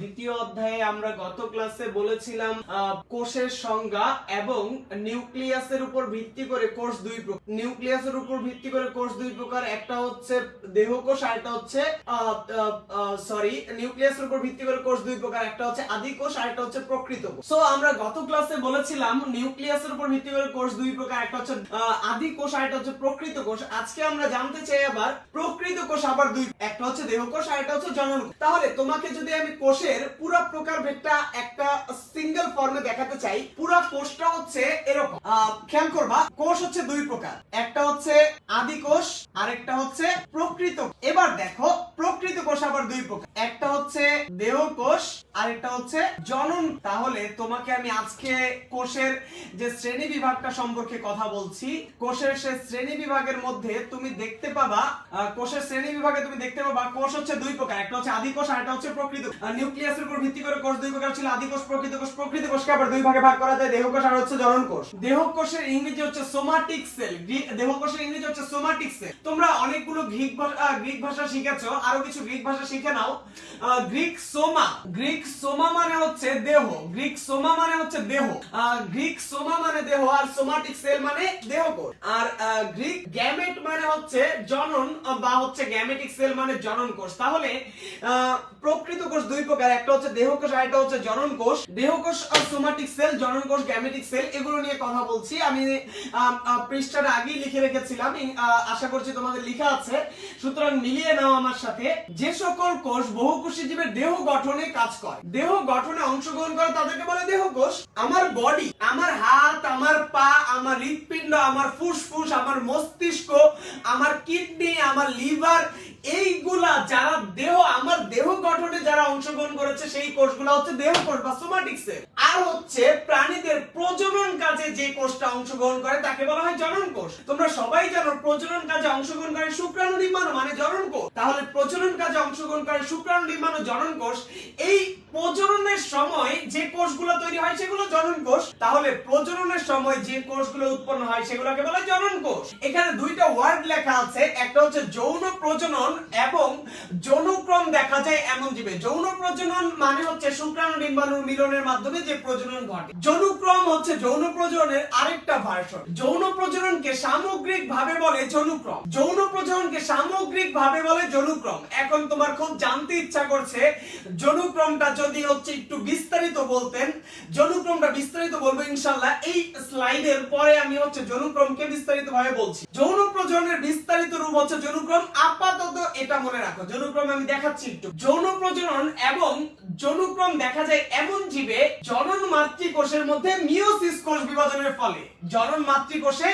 দ্বিতীয় অধ্যায়ে আমরা গত ক্লাসে বলেছিলাম কোষের সংজ্ঞা এবং নিউক্লিয়াসের উপর ভিত্তি করে কোষ দুই প্রকার। নিউক্লিয়াসের উপর ভিত্তি করে কোষ দুই প্রকার, একটা হচ্ছে আর একটা হচ্ছে সরি নিউক্লিয়াসের উপর ভিত্তি করে কোষ দুই প্রকার, একটা হচ্ছে আদি কোষ আর একটা হচ্ছে প্রকৃত কোষ। সো আমরা গত ক্লাসে বলেছিলাম, নিউক্লিয়াসের উপর ভিত্তি করে কোষ দুই প্রকার, একটা হচ্ছে আদি কোষ আর একটা হচ্ছে প্রকৃত কোষ। আজকে আমরা জানতে চাই আবার প্রকৃত কোষ আবার দুই, একটা হচ্ছে দেহকোষ আর একটা হচ্ছে জনন তাহলে তোমাকে যদি আমি কোষের পুরো প্রকার ভেদটা একটা সিঙ্গেল ফর্মে দেখাতে চাই। পুরো কোষটা হচ্ছে এরকম। খেয়াল করবা, কোষ হচ্ছে দুই প্রকার। একটা হচ্ছে আদি কোষ আর একটা হচ্ছে প্রকৃত এবার দেখো, প্রকৃত কোষ আবার দুই প্রকার। একটা হচ্ছে দেহ কোষ আর একটা হচ্ছে জনন। তাহলে তোমাকে আমি আজকে কোষের যে শ্রেণি বিভাগটা সম্পর্কে কথা বলছি, কোষের সে শ্রেণি বিভাগের মধ্যে তুমি দেখতে পাবা কোষের শ্রেণি বিভাগে তুমি দেখতে পাবা, কোষ হচ্ছে দুই প্রকার। একটা হচ্ছে আদি কোষ আর একটা হচ্ছে প্রকৃত নিউক্লিয়াসের উপর ভিত্তি করে কোষ দুই প্রকার ছিল। আদি কোষ, প্রকৃত কোষ কোষকে আবার দুই ভাগে ভাগ করা যায়। আর হচ্ছে জনন কোষ। ইংরেজি হচ্ছে সোমাটিক সেল ইংরেজি হচ্ছে সোমাটিক সেল তোমরা অনেকগুলো গ্রিক গ্রিক ভাষা শিখেছো। আরও কিছু গ্রিক ভাষা শিখে নাও। গ্রিক সোমা। গ্রিক সোমা মানে হচ্ছে দেহ। গ্রিক সোমা মানে হচ্ছে দেহ। গ্রিক সোমা মানে দেহ আর সোমাটিক সেল মানে দেহ কোষ। আর গ্রিক গ্যামেট মানে হচ্ছে জনন, বা হচ্ছে গ্যামেটিক সেল মানে জনন কোষ। তাহলে প্রকৃত কোষ দুই প্রকার একটা হচ্ছে দেহ কোষ আর একটা হচ্ছে জনন কোষ দেহ কোষ আর সোমাটিক সেল জনন কোষ গ্যামেটিক সেল এগুলো নিয়ে কথা বলছি। আমি পৃষ্ঠাটা আগেই লিখে রেখেছিলাম। আশা করছি তোমাদের লেখা আছে। সুতরাং মিলিয়ে নাও আমার সাথে। যে সকল কোষ বহুকোষী জীবের দেহ গঠনে কাজ করে। দেহ গঠনে অংশগ্রহণ করে তাদেরকে বলে দেহ কোষ আমার বডি আমার হাত, আমার পা, আমার হৃৎপিণ্ড, আমার ফুসফুস, আমার মস্তিষ্ক, আমার কিডনি, আমার লিভার এইগুলা যারা দেহ, আমার দেহ গঠনে যারা অংশগ্রহণ করেছে, সেই কোষগুলো হচ্ছে দেহ কোষ বা সোমাটিক সেল হচ্ছে প্রাণীদের প্রজনন কাজে যে কোষটা অংশগ্রহণ করে, তাকে বলা হয় জনন কোষ। তোমরা সবাই জানো প্রজনন কাজে অংশগ্রহণ করে শুক্রাণু নির্মাণ মানে জনন কোষ। তাহলে প্রজনন কাজে অংশগ্রহণ করে শুক্রাণু নির্মাণ জনন কোষ। এই প্রজননের সময় যে কোষগুলো তৈরি হয়, সেগুলো জনন কোষ। তাহলে প্রজননের সময় যে কোষগুলো উৎপন্ন হয়, সেগুলোকে বলা হয় জনন কোষ। এখানে দুইটা ওয়ার্ড লেখা আছে। একটা হচ্ছে যৌন প্রজনন এবং যৌনক্রম দেখা যায় এমন জীবে। যৌন প্রজনন মানে হচ্ছে শুক্রাণু ডিম্বাণুর মিলনের মাধ্যমে যে প্রজনন ঘটে। যৌনক্রম হচ্ছে যৌন প্রজননের আরেকটা ভার্সন যৌন প্রজননকে সামগ্রিক ভাবে বলে যৌনক্রম। যৌন প্রজননকে সামগ্রিক ভাবে বলে যৌনক্রম। এখন তোমার খুব জানতে ইচ্ছা করছে, যৌনক্রমটা যদি হচ্ছে একটু বিস্তারিত বলতেন। যৌনক্রমটা বিস্তারিত বলব ইনশাল্লাহ এই স্লাইডের পরে আমি হচ্ছে যৌনক্রমকে বিস্তারিত ভাবে বলছি। যৌন প্রজননের বিস্তারিত রূপ হচ্ছে যৌনক্রম। আপাতত এটা মনে রাখো। যৌনক্রম আমি দেখাচ্ছি একটু। যৌন প্রজনন এবং যৌনক্রম দেখা যায় এমন জীবে জনন মাতৃকোষের মধ্যে মিওসিস কোষ বিভাজনের ফলে। জনন মাতৃকোষে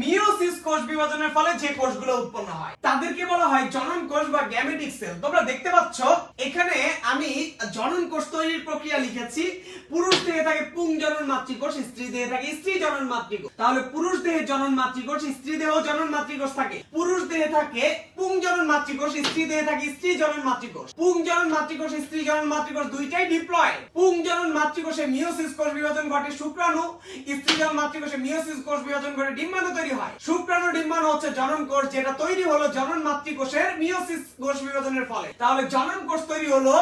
মিওসিস কোষ বিভাজনের ফলে যে কোষগুলো উৎপন্ন হয়, তাদেরকে বলা হয় জনন কোষ বা গ্যামেটিক সেল। তোমরা দেখতে পাচ্ছ, এখানে আমি জনন কোষ তৈরির প্রক্রিয়া লিখেছি। পুরুষ দেহে থাকে পুং জনন মাতৃকোষ, স্ত্রী দেহে থাকে স্ত্রী জনন মাতৃকোষ। তাহলে পুরুষ দেহে জনন মাতৃকোষ, স্ত্রী দেহেও জনন মাতৃকোষ থাকে। পুরুষ দেহে থাকে পুং জনন মাতৃকোষ, স্ত্রী দেহে থাকে স্ত্রী জনন মাতৃকোষ। পুং জনন মাতৃকোষ, স্ত্রী জনন মাতৃকোষ দুইটাই ডিপ্লয় পুং জনন মাতৃকোষে মিওসিস কোষ বিভাজন ঘটে শুক্রাণু, স্ত্রী জনন মাতৃকোষে মিওসিস কোষ বিভাজন ঘটে ডিম্বাণু তৈরি হয়। শুক্রাণু ডিম্বাণু হচ্ছে জনন কোষ, যেটা তৈরি হলো জনন মাতৃকোষের মিওসিস কোষ বিভাজনের ফলে। তাহলে জনন কোষ তৈরি হলো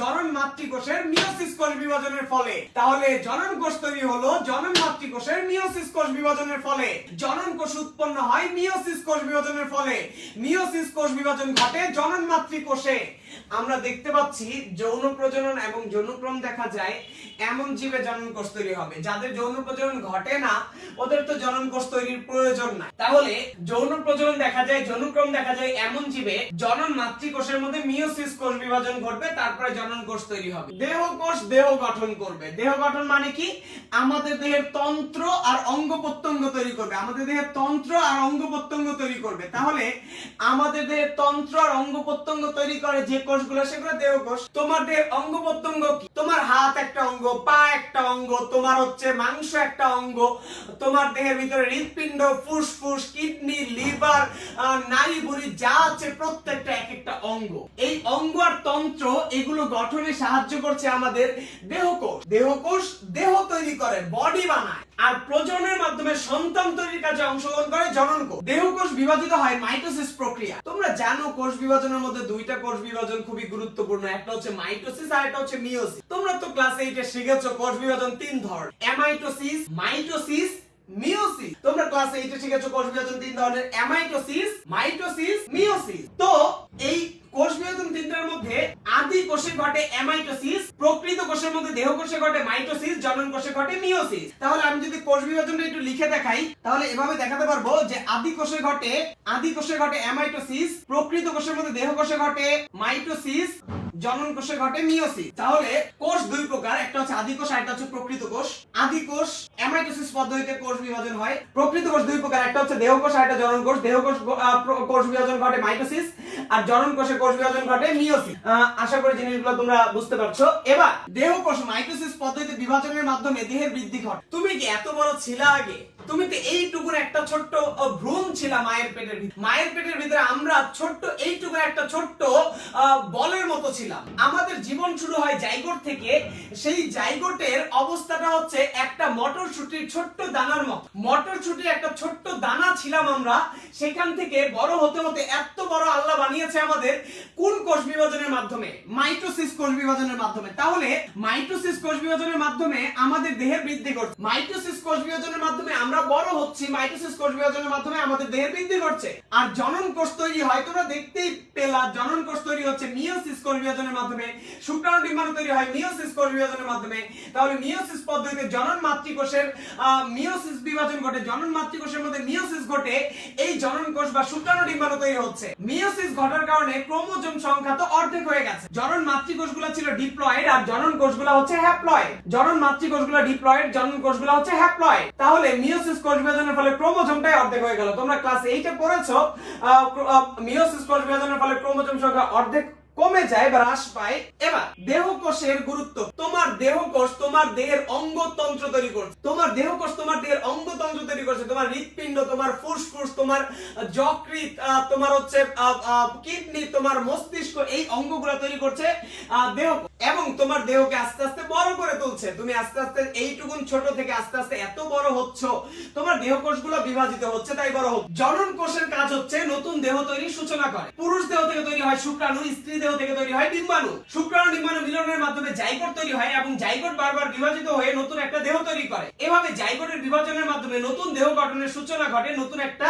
জনন মাতৃকোষের মিওসিস কোষ বিভাজনের ফলে। তাহলে জনন কোষ তৈরি হলো জনন মাতৃকোষের মিওসিস কোষ বিভাজনের ফলে। জনন কোষ উৎপন্ন হয় মিওসিস কোষ বিভাজনের ফলে। মিওসিস কোষ বিভাজন ঘটে জনন মাতৃকোষে। আমরা দেখতে পাচ্ছি যৌন প্রজনন এবং যৌনক্রম দেখা যায় এমন জীবে জনন কোষ তৈরি হবে। যাদের যৌন প্রজনন ঘটে না, ওদের তো জনন কোষ তৈরির প্রয়োজন নাই। তাহলে যৌন প্রজনন দেখা যায়, যৌনক্রম দেখা যায় এমন জীবে জনন মাতৃকোষের মধ্যে মিওসিস কোষ বিভাজন ঘটবে, তারপরে জনন কোষ তৈরি হবে। দেহ কোষ দেহ গঠন করবে। দেহ গঠন মানে কি? আমাদের দেহের তন্ত্র আর অঙ্গ প্রত্যঙ্গ তৈরি করবে। আমাদের দেহের তন্ত্র আর অঙ্গ প্রত্যঙ্গ তৈরি করবে। তাহলে আমাদের দেহের তন্ত্র আর অঙ্গ প্রত্যঙ্গ তৈরি করে যে কোষগুলো, সেগুলো দেহ কোষ। তোমার দেহ অঙ্গ প্রত্যঙ্গ কি? তোমার হাত একটা অঙ্গ, পা একটা অঙ্গ, তোমার হচ্ছে মাংস একটা অঙ্গ, তোমার দেহের ভিতরে হৃৎপিণ্ড, ফুসফুস, কিডনি, লিভার নারী বুড়ি যা আছে প্রত্যেকটা একটা অঙ্গ। এই অঙ্গ আর তন্ত্র এগুলো গঠনে সাহায্য করছে আমাদের দেহকোষ। দেহকোষ দেহ তৈরি করে বডি বানায়, আর প্রজননের মাধ্যমে সন্তান তৈরির কাজে অংশগ্রহণ করে জনন কোষ। দেহকোষ বিভাজিত হয় মাইটোসিস প্রক্রিয়া। তোমরা জানো কোষ বিভাজনের মধ্যে দুইটা কোষ বিভাজন খুবই গুরুত্বপূর্ণ। একটা হচ্ছে মাইটোসিস আর একটা হচ্ছে মিওসিস তোমরা তো ক্লাস এইটে শিখেছো কোষ বিভাজন তিন ধর অ্যামাইটোসিস মাইটোসিস মিওসিস তোমরা ক্লাস এইটে শিখেছো কোষ বিভাজন তিন ধরনের অ্যামাইটোসিস মাইটোসিস মিওসিস তো এই কোষ বিভাজন তিনটার মধ্যে আদি কোষে ঘটে অ্যামাইটোসিস, প্রকৃত কোষের মধ্যে দেহ কোষে ঘটে মাইটোসিস, জনন কোষে ঘটে মিওসিস তাহলে আমি যদি কোষ বিভাজনটা একটু লিখে দেখাই, তাহলে এভাবে দেখাতে পারব যে আদি কোষে ঘটে, আদি কোষে ঘটে অ্যামাইটোসিস, প্রকৃত কোষের মধ্যে দেহ কোষে ঘটে মাইটোসিস, জনন কোষে ঘটে মিওসিস তাহলে কোষ দুই প্রকার, একটা হচ্ছে আদি কোষ আর একটা হচ্ছে প্রকৃত কোষ। আদি কোষ, অ্যামাইটোসিস পদ্ধতিতে কোষ বিভাজন হয়, প্রকৃত কোষ দুই প্রকার, একটা হচ্ছে দেহ কোষ আর একটা জনন কোষ। দেহ কোষ কোষ বিভাজন ঘটে মাইটোসিস আর জনন কোষে কোষ বিভাজন ঘটে মিওসিস আশা করি জিনিসগুলো তোমরা বুঝতে পারছ। এবার দেহ কোষ মাইটোসিস পদ্ধতিতে বিভাজনের মাধ্যমে দেহের বৃদ্ধি ঘটে। তুমি কি এত বড় ছিল আগে? তুমি তো এইটুকুর একটা ছোট্ট ভ্রূণ ছিল মায়ের পেটের ভিতরে মায়ের পেটের ভিতরে আমরা ছোট্ট এইটুকু একটা ছোট্ট বলের মতো ছিলাম। আমাদের জীবন শুরু হয় জাইগোট থেকে। সেই জাইগোটের অবস্থাটা হচ্ছে একটা মটরশুটির ছোট্ট দানার মতো। মটরশুটির একটা ছোট্ট দানা ছিলাম আমরা। সেখান থেকে বড় হতে হতে এত বড় আল্লাহ বানিয়েছে আমাদের কোন কোষ বিভাজনের মাধ্যমে? মাইটোসিস কোষ বিভাজনের মাধ্যমে। তাহলে মাইটোসিস কোষ বিভাজনের মাধ্যমে আমাদের দেহের বৃদ্ধি ঘটছে। মাইটোসিস কোষ বিভাজনের মাধ্যমে আমরা বড় হচ্ছি মাইটোসিস কোষ বিভাজনের মাধ্যমে আমাদের দেহের বৃদ্ধি ঘটছে। আর জনন কোষ তৈরি হয় তোমরা দেখতেই পেলা জনন কোষ তৈরি হচ্ছে মিওসিস কোষ বিভাজনের মাধ্যমে। শুক্রাণু ডিম্বাণু তৈরি হয় মিওসিস কোষ বিভাজনের মাধ্যমে। তাহলে মিওসিস পদ্ধতিতে জনন মাতৃকোষের আহ, মিওসিস বিভাজন ঘটে জনন মাতৃকোষের মধ্যে মিওসিস ঘটে এই জনন কোষ বা শুক্রাণু ডিম্বাণু তৈরি হচ্ছে। মিওসিস ঘটার কারণে ক্রোমোজোম সংখ্যা তো অর্ধেক হয়ে গেছে। জনন মাতৃকোষগুলো ছিল ডিপ্লয়েড আর জনন কোষগুলো হচ্ছে হ্যাপ্লয়েড। জনন মাতৃকোষগুলো ডিপ্লয়েড, জনন কোষগুলো হচ্ছে হ্যাপ্লয়েড। তাহলে মিওসিস কোষ বিভাজনের ফলে ক্রোমোজোমটাই অর্ধেক হয়ে গেল। তোমরা ক্লাস 8 এ পড়েছো মিওসিস কোষ বিভাজনের ফলে ক্রোমোজোম সংখ্যা অর্ধেক কমে যায় বা হ্রাস পায়। এবার দেহ কোষের গুরুত্ব। তোমার দেহ কোষ তোমার দেহের অঙ্গতন্ত্র তৈরি করছে। তোমার দেহ কোষ তোমার দেহের অঙ্গতন্ত্র তৈরি করছে। তোমার হৃৎপিণ্ড, তোমার ফুসফুস, তোমার যকৃৎ তোমার হচ্ছে কিডনি, তোমার মস্তিষ্ক, এই অঙ্গগুলো তৈরি করছে দেহ এবং তোমার দেহকে আস্তে আস্তে বড় করে তুলছে। তুমি আস্তে আস্তে এইটুকুন ছোট থেকে আস্তে আস্তে এত বড় হচ্ছ। তোমার দেহ কোষগুলো বিভাজিত হচ্ছে, তাই বড় হচ্ছে। জনন কোষের কাজ হচ্ছে নতুন দেহ তৈরি সূচনা করে। পুরুষ দেহ থেকে তৈরি হয় শুক্রাণু, স্ত্রী দেহ থেকে তৈরি হয় ডিম্বাণু শুক্রাণু ডিম্বাণু মিলনের মাধ্যমে জাইগোট তৈরি হয় এবং জাইগোট বারবার বিভাজিত হয়ে নতুন একটা দেহ তৈরি করে। এভাবে জাইগোটের বিভাজনের মাধ্যমে নতুন দেহ গঠনের সূচনা ঘটে, নতুন একটা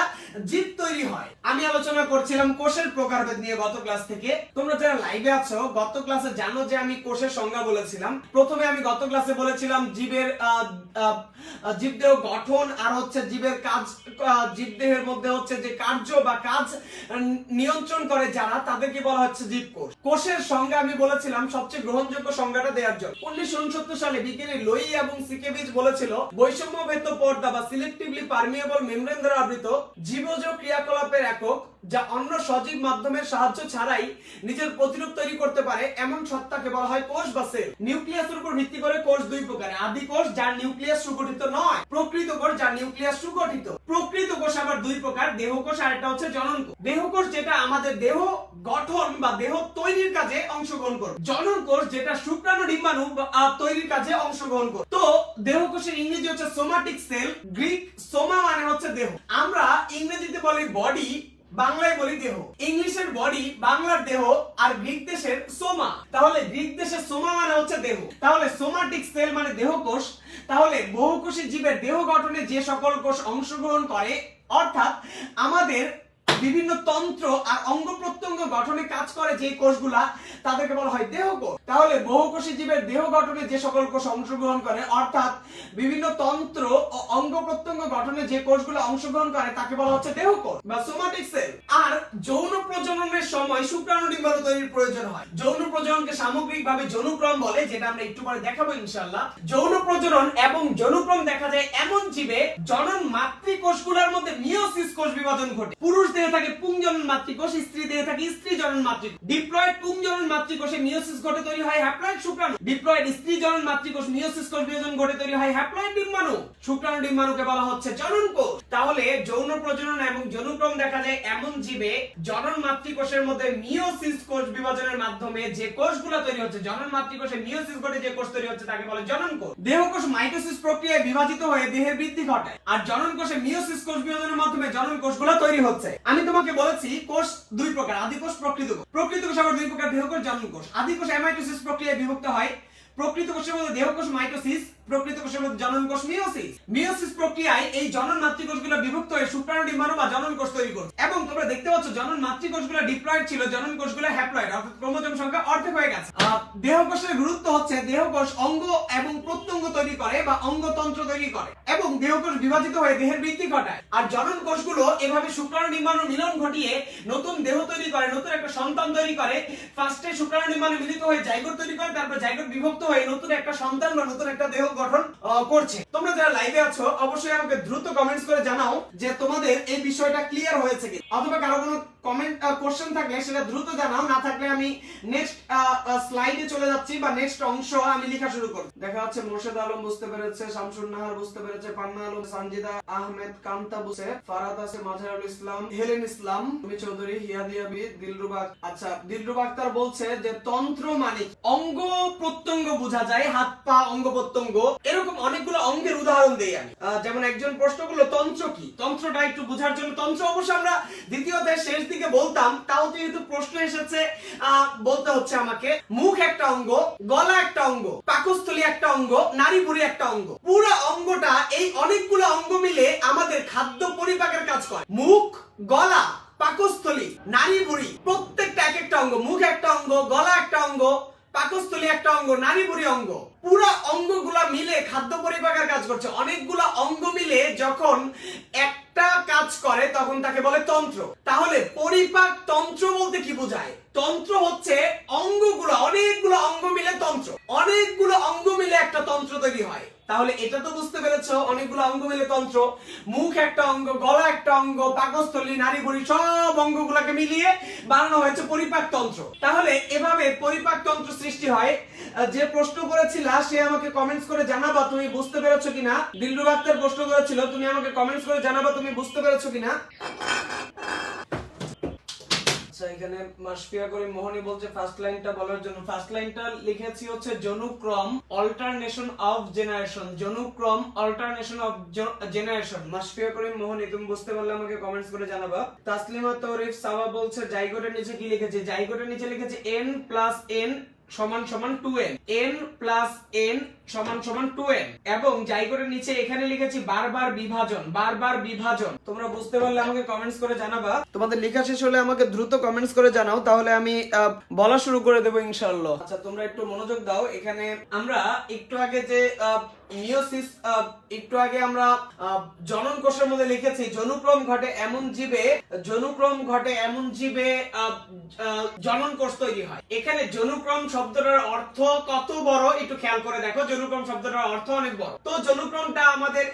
জীব তৈরি হয়। আমি আলোচনা করছিলাম কোষের প্রকারভেদ নিয়ে গত ক্লাস থেকে। তোমরা যারা লাইভে আছো, গত ক্লাসে জানো যে আমি কোষের সংজ্ঞা বলেছিলাম। প্রথমে আমি গত ক্লাসে বলেছিলাম জীবের জীবদেহ গঠন আর হচ্ছে জীবের কাজ জীবদেহের মধ্যে হচ্ছে যে কার্য বা কাজ নিয়ন্ত্রণ করে যারা, তাদেরকে বলা হচ্ছে জীবকোষ। কোষের সংজ্ঞা আমি বলেছিলাম, সবচেয়ে গ্রহণযোগ্য সংজ্ঞাটা দেওয়ার জন্য। উনিশশো উনসত্তর সালে বিজ্ঞানী লোই এবং সিকেভিচ বলেছিল বৈষম্যভেদ পর্দা বা সিলেক্টিভলি পারমিয়েবল মেমব্রেন দ্বারা আবৃত জীবজ ক্রিয়াকলাপের একক যা অন্য সজীব মাধ্যমের সাহায্য ছাড়াই নিজের প্রতিরূপ তৈরি করতে পারে এমন সত্তাকে বলা হয় কোষ বা সেল। নিউক্লিয়াসের উপর ভিত্তি করে কোষ দুই প্রকার। আদি কোষ, যার নিউক্লিয়াস সুগঠিত নয়। প্রকৃত কোষ, যার নিউক্লিয়াস সুগঠিত। প্রকৃত কোষ আবার দুই প্রকার, দেহ কোষ আর একটা হচ্ছে জনন কোষ। দেহ কোষ যেটা আমাদের দেহ গঠন বা দেহ তৈরির কাজে অংশগ্রহণ করে। জনন কোষ যেটা শুক্রাণু, ডিম্বাণু বা- তৈরির কাজে অংশগ্রহণ করে। তো দেহ কোষের ইংরেজি হচ্ছে সোমাটিক সেল, গ্রিক সোমা মানে হচ্ছে দেহ। আমরা ইংরেজিতে বলি বডি বাংলায় বলি দেহ। ইংলিশের বডি বাংলার দেহ আর গ্রিক দেশের সোমা। তাহলে গ্রিক দেশের সোমা মানে হচ্ছে দেহ। তাহলে সোমাটিক সেল মানে দেহ কোষ তাহলে বহুকোষী জীবের দেহ গঠনে যে সকল কোষ অংশগ্রহণ করে, অর্থাৎ আমাদের বিভিন্ন তন্ত্র আর অঙ্গ প্রত্যঙ্গ গঠনে কাজ করে যে কোষগুলা, তাদেরকে বলা হয় দেহ কোষ তাহলে বহুকোষী জীবের দেহ গঠনে যে সকল কোষ অংশগ্রহণ করে, অর্থাৎ বিভিন্ন তন্ত্র ও অঙ্গ প্রত্যঙ্গ গঠনে যে কোষগুলো অংশগ্রহণ করে, তাকে বলা হচ্ছে দেহ কোষ বা সোমাটিক সেল। আর যৌন প্রজননের সময় শুক্রাণু ডিম্বাণু তৈরির প্রয়োজন হয়। যৌন প্রজননকে সামগ্রিকভাবে যৌনক্রম বলে, যেটা আমরা একটু পরে দেখাবো ইনশাআল্লাহ। যৌন প্রজনন এবং যৌনক্রম দেখা যায় এমন জীবে জনন মাতৃকোষগুলোর মধ্যে মিওসিস কোষ বিভাজন ঘটে। পুরুষ দেহে থাকে পুংজনন মাতৃকোষ স্ত্রী দেহে থাকে স্ত্রী জনন মাতৃকোষ। ডিপ্লয়েড পুংজনন মাতৃকোষে মিওসিস ঘটে তৈরি হয় হ্যাপ্লয়েড শুক্রাণু। ডিপ্লয়েড স্ত্রী জনন মাতৃকোষ মিওসিস কোষ বিভাজন ঘটে তৈরি হয় হ্যাপ্লয়েড ডিম্বাণু। শুক্রাণু ডিম্বাণুকে বলা হচ্ছে জনন কোষ। তাহলে যৌন প্রজনন এবং যৌনক্রম দেখা যায় এমন জীবে জনন মাতৃকোষের মধ্যে মিওসিস কোষ বিভাজনের মাধ্যমে যে কোষগুলো তৈরি হচ্ছে, জনন মাতৃকোষে মিওসিস ঘটে যে কোষ তৈরি হচ্ছে তাকে বলে জনন কোষ। দেহ কোষ মাইটোসিস প্রক্রিয়ায় বিভাজিত হয়ে দেহের বৃদ্ধি ঘটায়। আর জনন কোষে মিওসিস কোষ বিভাজনের মাধ্যমে জনন কোষগুলো তৈরি হচ্ছে। আমি আমি তোমাকে বলেছি, কোষ দুই প্রকার। আদি কোষ প্রকৃত কোষ। প্রকৃত কোষ আবার দুই প্রকার দেহকোষ জনন কোষ। আদি কোষ অ্যামাইটোসিস প্রক্রিয়ায় বিভক্ত হয় প্রকৃত কোষের মধ্যে দেহকোষ, মাইটোসিস, প্রকৃত কোষের মধ্যে জনন কোষ মিওসিস মিওসিস প্রক্রিয়ায় এই জনন মাতৃকোষগুলো বিভক্ত হয়ে শুক্রাণু ডিম্বাণু বা জনন কোষ তৈরি করছে। এবং তোমরা দেখতে পাচ্ছ, জনন মাতৃকোষগুলো ডিপ্লয়েড ছিল, জনন কোষগুলো হ্যাপ্লয়েড, অর্থাৎ ক্রোমোজোম সংখ্যা অর্ধেক হয়ে গেছে। দেহকোষের গুরুত্ব হচ্ছে, দেহকোষ অঙ্গ এবং প্রত্যঙ্গ তৈরি করে বা অঙ্গতন্ত্র তৈরি করে এবং দেহকোষ বিভাজিত হয়ে দেহের বৃদ্ধি ঘটায়। আর জনন কোষগুলো এভাবে শুক্রাণু ডিম্বাণু মিলন ঘটিয়ে নতুন দেহ তৈরি করে, নতুন একটা সন্তান তৈরি করে। ফার্স্টে শুক্রাণু ডিম্বাণু মিলিত হয়ে জাইগোট তৈরি করে, তারপর জাইগোট বিভক্ত হয়ে নতুন একটা সন্তান বা নতুন একটা দেহ গঠন করছে। তোমরা যারা লাইভে আছো, অবশ্যই আমাকে দ্রুত কমেন্টস করে জানাও যে তোমাদের এই বিষয়টা ক্লিয়ার হয়েছে কি অথবা কারও কোনো কমেন্ট কোশ্চেন থাকলে সেটা দ্রুত জানাও, না থাকলে আমি নেক্সট স্লাইডে চলে যাচ্ছি বা নেক্সট অংশ আমি লেখা শুরু করব। দেখা যাচ্ছে মোর্শেদ আলম বুঝতে পেরেছে, শামসুর নাহার বুঝতে পেরেছে, পান্না আলম, সানজিদা আহমেদ, কান্তা বুঝে, ফারাদ আছে মাঝারুল ইসলাম, হেলেন ইসলাম তুমি চৌধুরী হিয়াদিয়া বি দিলরুবা আচ্ছা দিলরুবা আক্তার বলছে যে তন্ত্র মানে অঙ্গ প্রত্যঙ্গ বোঝা যায়, হাত, পা, অঙ্গ প্রত্যঙ্গ, এরকম অনেকগুলো অঙ্গের উদাহরণ দেই আমি। যেমন একজন প্রশ্ন করল, তন্ত্র কি? তন্ত্রটা একটু বোঝার জন্য, তন্ত্র অবশ্য আমরা দ্বিতীয় অধ্যায়ের শেষ দিকে বলতাম, তাও যেহেতু প্রশ্ন এসেছে বলতে হচ্ছে আমাকে, মুখ একটা অঙ্গ, গলা একটা অঙ্গ, পাকস্থলী একটা অঙ্গ, নারী বুড়ি একটা অঙ্গ। পুরো অঙ্গটা, এই অনেকগুলো অঙ্গ মিলে আমাদের খাদ্য পরিপাকের কাজ করে। মুখ, গলা, পাকস্থলী, নারী বুড়ি, প্রত্যেকটা এক একটা অঙ্গ, মুখ একটা অঙ্গ, গলা একটা অঙ্গ পাকস্থলী একটা অঙ্গ, নারী বুড়ি অঙ্গ। পুরা অঙ্গগুলা মিলে খাদ্য পরিপাকের কাজ করছে। অনেকগুলা অঙ্গ মিলে যখন একটা কাজ করে, তখন তাকে বলে তন্ত্র। তাহলে পরিপাক তন্ত্র বলতে কি বোঝায়? তন্ত্র হচ্ছে অঙ্গগুলো, অনেকগুলো অঙ্গ মিলে তন্ত্র। অনেকগুলো অঙ্গ মিলে একটা তন্ত্র তৈরি হয়। তাহলে এটা তো বুঝতে পেরেছ, অনেকগুলো অঙ্গ মিলে তন্ত্র। মুখ একটা অঙ্গ, গলা একটা অঙ্গ, পাকস্থলী, নারী বুড়ি, সব অঙ্গগুলোকে মিলিয়ে বানানো হয়েছে পরিপাক তন্ত্র। তাহলে এভাবে পরিপাক তন্ত্র সৃষ্টি হয়। যে প্রশ্ন করেছিলা, সে আমাকে কমেন্টস করে জানাবা, তুমি বুঝতে পেরেছ কিনা? দিলরু আক্তার প্রশ্ন করেছিল, তুমি আমাকে কমেন্টস করে জানাবা, তুমি বুঝতে পেরেছ কিনা? আচ্ছা এখানে মাসফিয়া করিম মোহনী বলছে ফার্স্ট লাইনটা বলার জন্য। ফার্স্ট লাইনটা লিখেছি হচ্ছে, জনুক্রম alternation of generation জনুক্রম alternation of generation Masfia Karim Mohoni, তুমি বুঝতে পারলে আমাকে কমেন্টস করে জানাবা। তাসলিমা তৌরিফ সাবা বলছে, জাইগোটের নিচে কি লিখেছে? জাইগোটের নিচে লিখেছে এন প্লাস এন সমান সমান two n n plus n সমান সমান টু এন এবং জাইগোটের নিচে এখানে লিখেছি বারবার বিভাজন বারবার বিভাজন। তোমরা বুঝতে পারলে আমাকে কমেন্টস করে জানাবা। তোমাদের লেখা শেষ হলে আমাকে দ্রুত কমেন্টস করে জানাও তাহলে আমি বলা শুরু করে দেবো ইনশাআল্লাহ। আচ্ছা তোমরা একটু মনোযোগ দাও। এখানে আমরা একটু আগে যে মিওসিস একটু আগে আমরা জনন কোষের মধ্যে লিখেছি জনুক্রম ঘটে এমন জীবে জনুক্রম ঘটে এমন জীবে জনন কোষ তৈরি হয়। এখানে জনুক্রম শব্দটার অর্থ কত বড় একটু খেয়াল করে দেখো। জনুক্রম শব্দটার অর্থ অনেক বড়। তো জনুক্রমটা আমাদের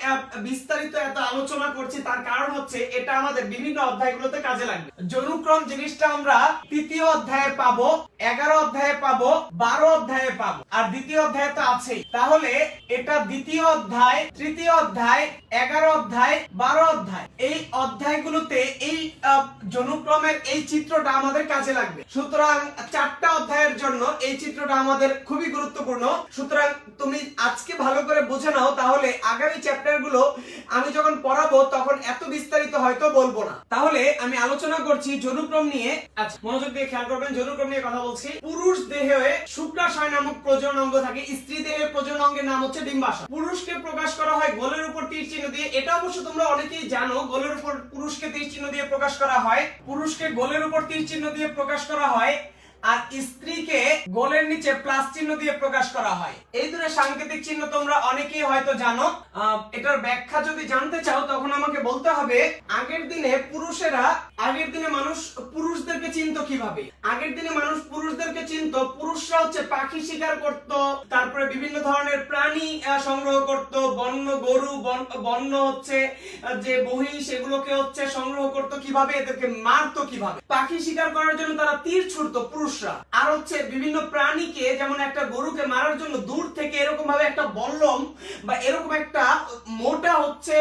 বিস্তারিত এত আলোচনা করছি, তার কারণ হচ্ছে এটা আমাদের বিভিন্ন অধ্যায়গুলোতে কাজে লাগবে। জনুক্রম জিনিসটা আমরা তৃতীয় অধ্যায়ে পাবো, এগারো অধ্যায়ে পাবো, বারো অধ্যায়ে পাবো, আর দ্বিতীয় অধ্যায়ে তো আছেই। তাহলে এটা দ্বিতীয় অধ্যায়, তৃতীয় অধ্যায়, এগারো অধ্যায়, বারো অধ্যায়, এই অধ্যায়গুলোতে এই জনুক্রমের এই চিত্রটা আমাদের কাজে লাগবে। সুতরাং চারটা অধ্যায়ের জন্য এই চিত্রটা আমাদের খুবই গুরুত্বপূর্ণ। সুতরাং তুমি আজকে ভালো করে বুঝে নাও, তাহলে আগামী চ্যাপ্টারগুলো আমি যখন পড়াবো তখন এত বিস্তারিত হয়তো বলব না। তাহলে আমি আলোচনা করছি জনুক্রম নিয়ে। আচ্ছা মনোযোগ দিয়ে খেয়াল করবেন জনুক্রম নিয়ে কথা বলছি। পুরুষ দেহে শুক্রাশয় নামক প্রজনন অঙ্গ থাকে, স্ত্রী দেহে প্রজনন অঙ্গের নাম হচ্ছে ডিম্বাশয়। পুরুষকে প্রকাশ করা হয় গোলের উপর তীর চিহ্ন দিয়ে। এটা অবশ্য তোমরা অনেকেই জানো, গোলের উপর পুরুষকে তীর চিহ্ন দিয়ে প্রকাশ করা হয়। পুরুষকে গোলের উপর তীর চিহ্ন দিয়ে প্রকাশ করা হয় আর স্ত্রীকে গোলের নিচে প্লাস চিহ্ন দিয়ে প্রকাশ করা হয়। এই দুটো সাংকেতিক চিহ্ন তোমরা অনেকেই হয়তো জানো। এটার ব্যাখ্যা যদি জানতে চাও, তখন আমাকে বলতে হবে, আগের দিনে পুরুষেরা, আগের দিনে মানুষ পুরুষদেরকে চিনতো কীভাবে? আগের দিনে মানুষ পুরুষদেরকে চিনতো, পুরুষরা হচ্ছে পাখি শিকার করত, তারপরে বিভিন্ন ধরনের প্রাণী সংগ্রহ করত, বন্য গরু, বন- বন্য হচ্ছে যে বহি সেগুলোকে হচ্ছে সংগ্রহ করত কীভাবে? এদেরকে মারতো কীভাবে? পাখি শিকার করার জন্য তারা তীর ছুড়তো পুরুষরা আর হচ্ছে বিভিন্ন প্রাণীকে, যেমন একটা গরুকে মারার জন্য দূর থেকে এরকম ভাবে একটা বল্লম বা এরকম একটা মোটা হচ্ছে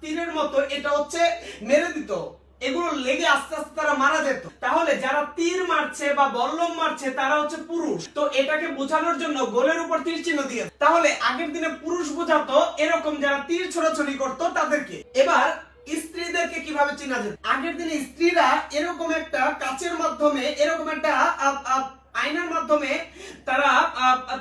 তীরের মতো এটা হচ্ছে মেরে দিত। এগুলো লেগে আস্তে আস্তে তারা মারা যেত। তাহলে যারা তীর মারছে বা বল্লম মারছে, তারা হচ্ছে পুরুষ। তো এটাকে বোঝানোর জন্য গোলের উপর তীর চিহ্ন দিয়ে তাহলে আগের দিনে পুরুষ বোঝাতো এরকম যারা তীর ছোড়াছড়ি করতো তাদেরকে। এবার স্ত্রীদেরকে কীভাবে চেনা যেত আগের দিনে স্ত্রীরা এরকম একটা কাচের মাধ্যমে, এরকম একটা আয়নার মাধ্যমে তারা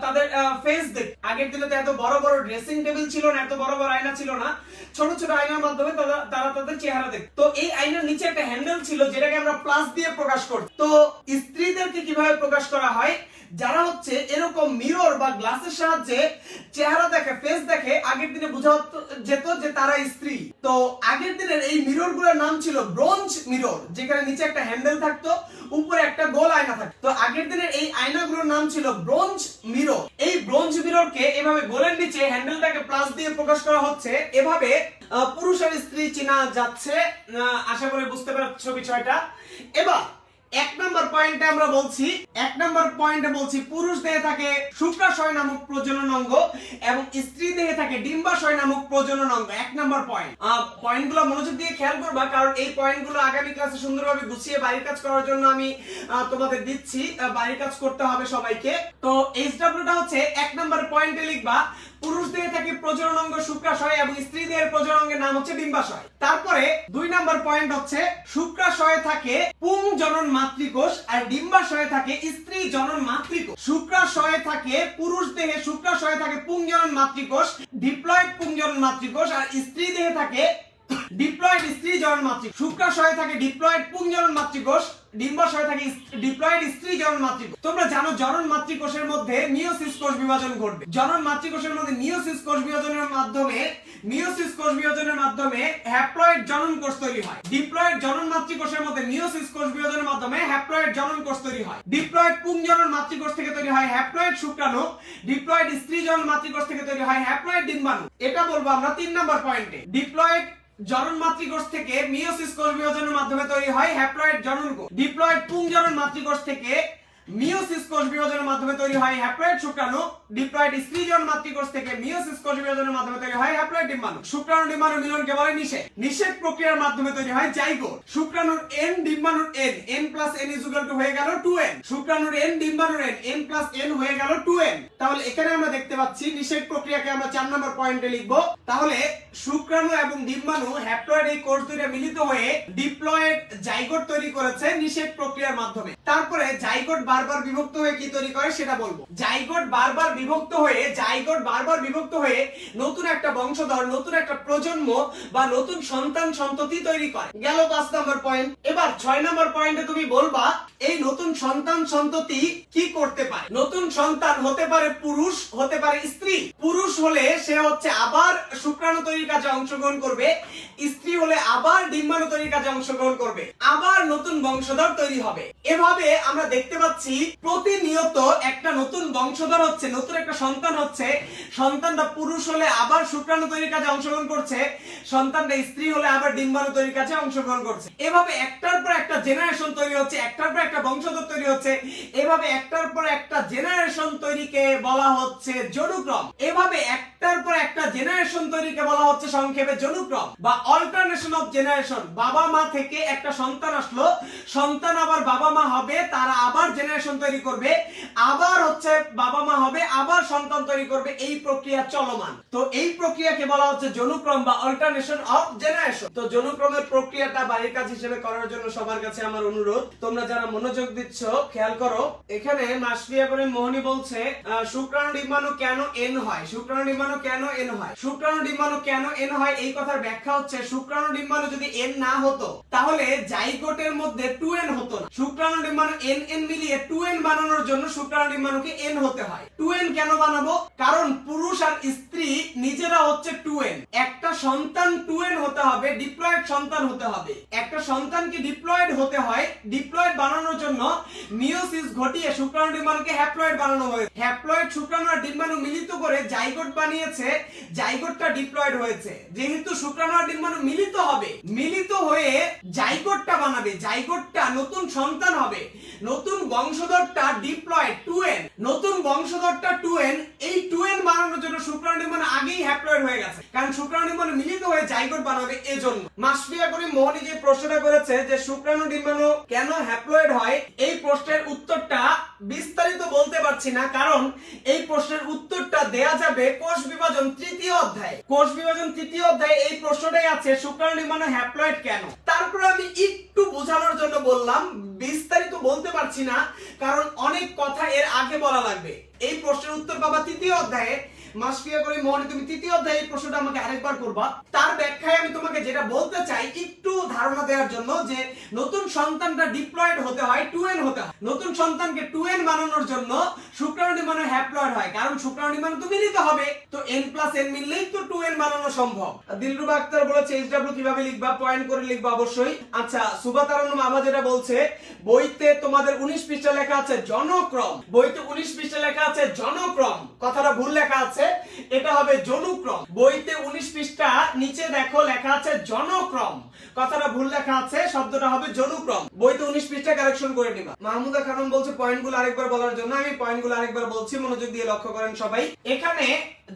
তাদের ফেস দেখ আগের দিনে তো এত বড় বড় ড্রেসিং টেবিল ছিল না, এত বড় বড় আয়না ছিল না। ছোট ছোট আয়নার মাধ্যমে তারা তাদের চেহারা দেখ তো এই আয়নার নিচে একটা হ্যান্ডেল ছিল যেটাকে আমরা প্লাস দিয়ে প্রকাশ করত তো স্ত্রীদেরকে কীভাবে প্রকাশ করা হয়? যারা হচ্ছে এরকম মিরর বা গ্লাসের সাহায্যে চেহারা দেখে ফেস দেখে আগের দিনে বোঝা যেত যে তারা স্ত্রী। তো আগের দিনের এই মিররগুলোর নাম ছিল ব্রোঞ্জ মিরর যেখানে নিচে একটা হ্যান্ডেল থাকতো, উপরে একটা গোল আয়না থাকতো। তো আগের দিনের এই আয়নাগুলোর নাম ছিল ব্রোঞ্জ মিরর এই ব্রোঞ্জ মিররকে এভাবে গোলের নিচে হ্যান্ডেলটাকে প্লাস দিয়ে প্রকাশ করা হচ্ছে, এভাবে পুরুষ আর স্ত্রী চেনা যাচ্ছে আশা করি বুঝতে পারছ বিষয়টা। এবার এক নম্বর পয়েন্টে আমরা বলছি, এক নম্বর পয়েন্টে বলছি পুরুষ দেহে থাকে শুক্রাশয় নামক প্রজনন অঙ্গ এবং স্ত্রী দেহে থাকে ডিম্বাশয় নামক প্রজনন অঙ্গ। এক নম্বর পয়েন্ট পয়েন্টগুলো মনোযোগ দিয়ে খেয়াল করবা, কারণ এই পয়েন্টগুলো আগামী ক্লাসে সুন্দরভাবে গুছিয়ে বাড়ির কাজ করার জন্য আমি তোমাদের দিচ্ছি। বাড়ির কাজ করতে হবে সবাইকে। তো এইচ ডাব্লিউটা হচ্ছে এক নম্বর পয়েন্টে লিখবা পুরুষ দেহে থাকে প্রজনন অঙ্গ শুক্রাশয় এবং স্ত্রীদের প্রজনন অঙ্গের নাম হচ্ছে ডিম্বাশয় তারপরে দুই নাম্বার পয়েন্ট হচ্ছে, শুক্রাশয়ে থাকে পুং জনন মাতৃকোষ আর ডিম্বাশয়ে থাকে স্ত্রী জনন মাতৃকোষ। শুক্রাশয়ে থাকে পুরুষ দেহে, শুক্রাশয়ে থাকে পুং জনন মাতৃকোষ ডিপ্লয়েড পুং জনন মাতৃকোষ আর স্ত্রী দেহে থাকে ডিপ্লয়েড স্ত্রী জনন মাতৃকোষ শুক্রাশয়ে থাকে ডিপ্লয়েড মাতৃকোষ ডিম্বাশয়ে থাকে ডিপ্লয়েড স্ত্রী মাতৃকোষ তোমরা জানো জনন মাতৃকোষের মধ্যে কোষ বিভাজন ঘটবে। জনন মাতৃকোষের মধ্যে কোষ বিভাজনের মাধ্যমে কোষ বিভাজনের মাধ্যমে হ্যাপ্লয়েড জনন কোষ তৈরি হয়। ডিপ্লয়েড জনন মাতৃকোষের মধ্যে মিওসিস কোষ বিভাজনের মাধ্যমে হ্যাপ্লয়েড জনন কোষ তৈরি হয়। ডিপ্লয়েড পুংজনন মাতৃকোষ থেকে তৈরি হয় হ্যাপ্লয়েড শুক্রাণু। ডিপ্লয়েড স্ত্রী জনন মাতৃকোষ থেকে তৈরি হয় হ্যাপ্লয়েড ডিম্বাণু। এটা বলব আমরা তিন নম্বর পয়েন্টে ডিপ্লয়েড জনন মাতৃকোষ থেকে মিওসিস কোষ বিভাজনের মাধ্যমে তৈরি হয় হ্যাপ্লয়েড জনন কোষ। ডিপ্লয়েড পুংজনন মাতৃকোষ থেকে মিওসিস কোষ বিভাজনের মাধ্যমে তৈরি হয় হ্যাপ্লয়েড শুক্রাণু। ডিপ্লয়েড মাতৃকোষ থেকে মিওসিস কোষ বিভাজনের মাধ্যমে তৈরি হয় হ্যাপ্লয়েড ডিম্বাণু। শুক্রাণু ডিম্বাণু প্রক্রিয়ার মাধ্যমে তৈরি হয় জাইগোট শুক্রাণুর N ডিম্বাণুর n n plus n is two হয়ে গেল টু এন শুক্রাণুর এন ডিম্বাণুর এন এন প্লাস এন হয়ে গেল টু এন তাহলে এখানে আমরা দেখতে পাচ্ছি নিষেক প্রক্রিয়াকে আমরা চার নম্বর পয়েন্টে লিখব। তাহলে শুক্রাণু এবং ডিম্বাণু হ্যাপ্লয়েড এই কোষ দুইটা মিলিত হয়ে ডিপ্লয়েড জাইগোট তৈরি করেছে নিষেক প্রক্রিয়ার মাধ্যমে। তারপরে জাইগোট বারবার বিভক্ত হয়ে কি তৈরি করে সেটা বলব। জাইগোট বারবার বিভক্ত হয়ে, জাইগোট বারবার বিভক্ত হয়ে নতুন একটা বংশধর, নতুন একটা প্রজন্ম বা নতুন সন্তান সন্ততি তৈরি করে। গেল পাঁচ নম্বর পয়েন্ট এবার ছয় নম্বর পয়েন্টে তুমি বলবা, এই নতুন সন্তান সন্ততি কি করতে পারে? নতুন সন্তান হতে পারে পুরুষ, হতে পারে স্ত্রী। পুরুষ হলে সে হচ্ছে আবার শুক্রাণু তৈরির কাজে অংশগ্রহণ করবে, স্ত্রী হলে আবার ডিম্বাণু তৈরির কাজে অংশগ্রহণ করবে, আবার নতুন বংশধর তৈরি হবে। এভাবে আমরা দেখতে পাচ্ছি প্রতিনিয়ত একটা নতুন বংশধর হচ্ছে, নতুন একটা সন্তান হচ্ছে। সন্তানটা পুরুষ হলে আবার শুক্রাণু তৈরির কাজে অংশগ্রহণ করছে। সন্তানটা স্ত্রী হলে আবার ডিম্বাণু তৈরির কাজে অংশগ্রহণ করছে। এভাবে একটার পর একটা জেনারেশন তৈরি হচ্ছে, একটার পর একটা বংশধর তৈরি হচ্ছে। এভাবে একটার পর একটা জেনারেশন তৈরিকে বলা হচ্ছে জনুক্রম। এভাবে একটার পর একটা জেনারেশন তৈরিকে বলা হচ্ছে সংক্ষেপে জনুক্রম বা অল্টারনেশন অফ জেনারেশন বাবা মা থেকে একটা সন্তান আসলো, সন্তান আবার বাবা মা হবে, তারা আবার জেনারেশন তৈরি করবে, আবার হচ্ছে বাবা মা হবে, আবার সন্তান তৈরি করবে, এই প্রক্রিয়া চলমান। তো এই প্রক্রিয়াকে বলা হচ্ছে জনুক্রম বা অল্টারনেশন অফ জেনারেশন তো জনুক্রমের প্রক্রিয়াটা বাড়ির কাজ হিসেবে করার জন্য সবার কাছে আমার অনুরোধ। তোমরা যারা মনোযোগ দিচ্ছ, খেয়াল করো, এখানে মাসফিয়া করে মোহনী বলছে শুক্রাণু ডিম্বাণু কেন এন হয়? শুক্রাণু ডিম্বাণু কেন এন হয়? শুক্রাণু ডিম্বাণু কেন এন হয়? এই কথার ব্যাখ্যা হচ্ছে, শুক্রাণু ডিম্বাণু যদি এন না হতো, তাহলে জাইগোটের মধ্যে টু এন হতো না। শুক্রাণু ডিম্বাণু এন এন মিলিয়ে টু এন বানানোর জন্য শুক্রাণু ডিম্বাণুকে এন হতে হয়। টু এন কেন বানাবো? কারণ পুরুষ আর স্ত্রী নিজেরা হচ্ছে টু এন একটা সন্তান টু এন হতে হবে, ডিপ্লয়েড সন্তান হতে হবে। একটা সন্তানকে ডিপ্লয়েড হতে হয়, ডিপ্লয়েড বানানোর জন্য মিওসিস ঘটিয়ে শুক্রাণু ডিম্বাণুকে হ্যাপ্লয়েড বানানো হয়েছে হ্যাপ্লয়েড শুক্রাণু আর ডিম্বাণু মিলিত করে জাইগোট বানিয়েছে, জাইগোটটা ডিপ্লয়েড হয়েছে। যেহেতু শুক্রাণু আর ডিম্বাণু মিলিত হবে, মিলিত হয়ে জাইগোটটা বানাবে, জাইগোটটা নতুন সন্তান হবে। নতুন বংশধরটা ডিপ্লয়েড টু এন নতুন বংশধরটা টু এন এই টু এন বানানোর জন্য শুক্রাণু নির্মাণ আগেই হ্যাপ্লয়েড হয়ে গেছে। কারণ শুক্রাণু নির্মাণ মিলিত হয়ে জাইগোট বানাবে এজন্য। মাসফিয়া করে মোহনী যে প্রশ্নটা করেছে যে শুক্রাণু ডিম্বাণু কেন হ্যাপ্লয়েড হয়, এই প্রশ্নের বলতে পারছি না, কারণ এই প্রশ্নের উত্তরটা দেয়া যাবে কোষ বিভাজন তৃতীয় অধ্যায়। কোষ বিভাজন তৃতীয় অধ্যায় এই প্রশ্নটাই আছে, শুক্রাণু নির্মাণ হ্যাপ্লয়েড কেন? তারপর আমি একটু বোঝানোর জন্য বললাম, বিস্তারিত বলতে পারছি না, কারণ অনেক কথা এর আগে বলা লাগবে। এই প্রশ্নের উত্তর পাবা তৃতীয় অধ্যায়ে। মাসফিয়া করে মোহনে তুমি তৃতীয় অধ্যায়ে এই প্রশ্নটা আমাকে আরেকবার করবা। তার ব্যাখ্যায় আমি তোমাকে যেটা বলতে চাই, একটু ধারণা দেওয়ার জন্য যে নতুন সন্তানটা ডিপ্লয়েড হতে হয় টু এন হতে হয়। নতুন সন্তানকে টু এন বানানোর জন্য শুক্রাণু নির্মাণে হ্যাপ্লয়েড হয়। কারণ শুক্রাণু নির্মাণ হবে। তো এন প্লাস এন মিললেই তো টু এন বানানো সম্ভব। দিলরুবা আক্তার বলেছে এইচ ডাব্লিউ কীভাবে লিখবা পয়েন্ট করে লিখবা অবশ্যই। আচ্ছা সুবাতারণ্যম আভা যেটা বলছে, বইতে তোমাদের উনিশ পৃষ্ঠা লেখা আছে, জনক্রম। বইতে উনিশ পৃষ্ঠা লেখা আছে, জনক্রম। কথাটা ভুল লেখা আছে। এটা হবে জনুক্রম। বইতে উনিশ পৃষ্ঠা, নিচে দেখো লেখা আছে জনক্রম। কথাটা ভুল লেখা আছে, শব্দটা হবে জনুক্রম। বইতে উনিশ পৃষ্ঠা কারেকশন করে নিবা। মাহমুদা খানম বলছে পয়েন্টগুলো আরেকবার বলার জন্য। আমি পয়েন্টগুলো আরেকবার বলছি, মনোযোগ দিয়ে লক্ষ্য করেন সবাই। এখানে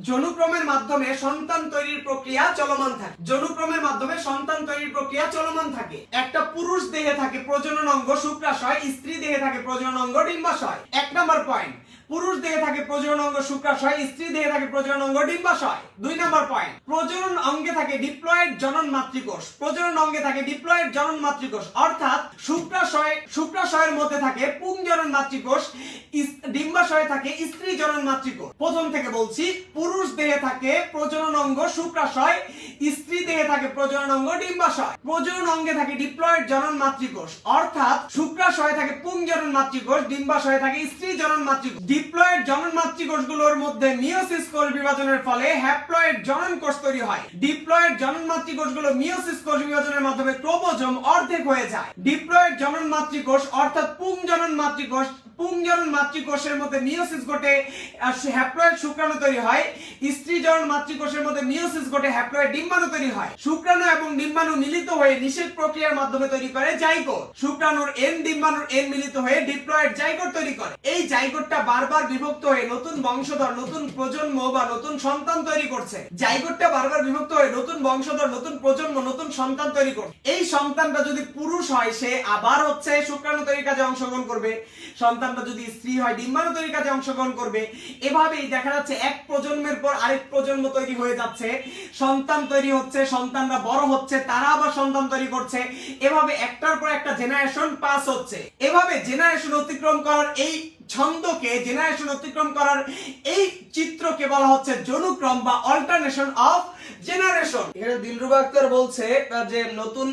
জনুক্রমের মাধ্যমে সন্তান তৈরির প্রক্রিয়া চলমান থাকে। জনুক্রমের মাধ্যমে সন্তান তৈরির প্রক্রিয়া চলমান থাকে। একটা পুরুষ দেহে থাকে প্রজনন অঙ্গ, শুক্রাশয়, স্ত্রী দেহে থাকে প্রজনন অঙ্গ, ডিম্বাশয়। এক নম্বর পয়েন্ট পুরুষ দেহে থাকে প্রজনন অঙ্গ, শুক্রাশয়, স্ত্রী দেহে থাকে প্রজনন অঙ্গ, ডিম্বাশয়। দুই নম্বর পয়েন্ট প্রজনন অঙ্গে থাকে ডিপ্লয়েড জনন মাতৃকোষ। প্রজনন অঙ্গে থাকে ডিপ্লয়েড জনন মাতৃকোষ। অর্থাৎ শুক্রাশয়, শুক্রাশয়ের মধ্যে থাকে পুংজনন মাতৃকোষ ডিম্বাশয়ে থাকে স্ত্রী জনন মাতৃকোষ। প্রথম থেকে বলছি পুরুষ দেহে থাকে প্রজনন অঙ্গ শুক্রাশয়, স্ত্রী দেহে থাকে প্রজনন অঙ্গ ডিম্বাশয়। প্রজনন অঙ্গে থাকে ডিপ্লয়েড জনন মাতৃকোষ। অর্থাৎ শুক্রাশয়ে থাকে পুংজনন মাতৃকোষ, ডিম্বাশয়ে থাকে স্ত্রী জনন মাতৃকোষ। ডিপ্লয়েড জনন মাতৃকোষগুলোর মধ্যে মিওসিস কোষ বিভাজনের ফলে হ্যাপ্লয়েড জনন কোষ তৈরি হয়। ডিপ্লয়েড জনন মাতৃকোষগুলো মিওসিস কোষ বিভাজনের মাধ্যমে ক্রোমোজোম অর্ধেক হয়ে যায়। ডিপ্লয়েড জনন মাতৃকোষ অর্থাৎ পুং জনন মাতৃকোষ পুংজনন মাতৃকোষের মধ্যে মিওসিস ঘটে হ্যাপ্লয়েড শুক্রাণু তৈরি হয়। স্ত্রী জনন মাতৃকোষের মধ্যে মিওসিস ঘটে হ্যাপ্লয়েড ডিম্বাণু তৈরি হয়। শুক্রাণু এবং ডিম্বাণু মিলিত হয়ে নিষেধ প্রক্রিয়ার মাধ্যমে তৈরি করে জাইগোট। শুক্রাণুর এন ডিম্বাণুর এন মিলিত হয়ে ডিপ্লয়েড জাইগোট তৈরি করে। এই জাইগোটটা বারবার বিভক্ত হয়ে নতুন বংশধর, নতুন প্রজন্ম বা নতুন সন্তান তৈরি করছে। জাইগোটটা বারবার বিভক্ত হয়ে নতুন বংশধর, নতুন প্রজন্ম, নতুন সন্তান তৈরি করছে। এই সন্তানটা যদি পুরুষ হয়, সে আবার হচ্ছে শুক্রাণু তৈরির কাজে অংশগ্রহণ করবে। সন্তানটা যদি স্ত্রী হয়, ডিম্বাণু তৈরির কাজে অংশগ্রহণ করবে। এভাবেই দেখা যাচ্ছে এক প্রজন্মের পর আরেক প্রজন্ম তৈরি হয়ে যাচ্ছে। সন্তান তৈরি হচ্ছে, সন্তানরা বড় হচ্ছে, তারা আবার সন্তান তৈরি করছে। এভাবে একটার পর একটা জেনারেশন পাস হচ্ছে। এভাবে জেনারেশন অতিক্রম করার এই ছন্দকে জেনারেশন অতিক্রম করার এই চিত্রকে বলা হচ্ছে জনুক্রম বা অল্টারনেশন অফ জেনারেশন এখানে দিলরুবা আক্তার বলছে যে নতুন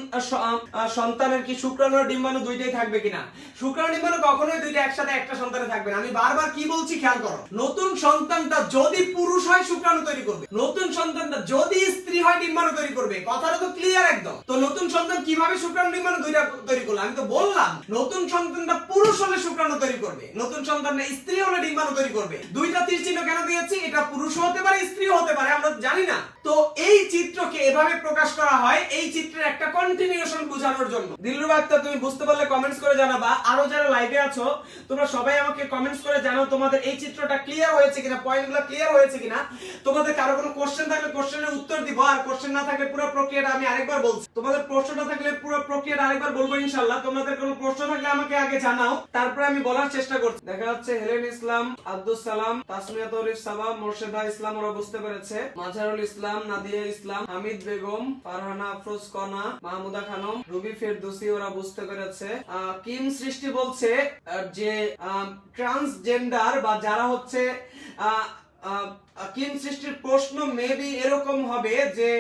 সন্তানের কি শুক্রাণু ডিম্বাণু দুইটাই থাকবে কিনা? শুক্রাণু ডিম্বাণু কখনোই দুইটা একসাথে একটা সন্তানে থাকবে না। আমি বারবার কি বলছি খেয়াল করো। নতুন সন্তানটা যদি পুরুষ হয়, শুক্রাণু তৈরি করবে। নতুন সন্তানটা যদি স্ত্রী হয়, ডিম্বাণু তৈরি করবে। কথাটা তো ক্লিয়ার একদম। তো নতুন সন্তান কীভাবে শুক্রাণু, ডিম্বাণু দুইটা তৈরি করল? আমি তো বললাম, নতুন সন্তানটা পুরুষ হলে শুক্রাণু তৈরি করবে। নতুন সন্তানটা স্ত্রী হলে ডিম্বাণু তৈরি করবে। দুইটা তীর চিহ্ন কেন দিয়েছি? এটা পুরুষ হতে পারে স্ত্রী হতে পারে, আমরা জানি না। তো এই চিত্রকে এভাবে প্রকাশ করা হয়, এই চিত্রের একটা কন্টিনিউশন বোঝানোর জন্য। দিলরুবা আক্তার, তুমি বুঝতে পারলে কমেন্টস করে জানাবা। আরও যারা লাইভে আছো, তোমরা সবাই আমাকে কমেন্টস করে জানাও তোমাদের এই চিত্রটা ক্লিয়ার হয়েছে কিনা পয়েন্টগুলো ক্লিয়ার হয়েছে কিনা। তোমাদের কারও কোনো কোশ্চেন থাকলে কোশ্চেনের উত্তর দিব, আর কোশ্চেন না থাকলে পুরো প্রক্রিয়াটা আমি আরেকবার বলছি। তোমাদের প্রশ্নটা থাকলে পুরো প্রক্রিয়াটা আরেকবার বলব ইনশাআল্লাহ। তোমাদের কোনো প্রশ্ন থাকলে আমাকে আগে জানাও, তারপরে আমি বলার চেষ্টা করছি। দেখা যাচ্ছে হেলেন ইসলাম আব্দুল সালাম তাসমিয়াত উরিফ সাবা, মোর্শেদা ইসলাম ওরা বুঝতে পেরেছে। মাঝারুল ইসলাম, নাদিয়া ইসলাম, হামিদ বেগম, ফারহানা আফরোজ কনা মাহমুদা খানম, রুবি ফেরদুসি ওরা বুঝতে পেরেছে। কিম সৃষ্টি বলছে যে ট্রান্সজেন্ডার বা যারা হচ্ছে আহ, সৃষ্টির প্রশ্ন মেবি এরকম হবে যে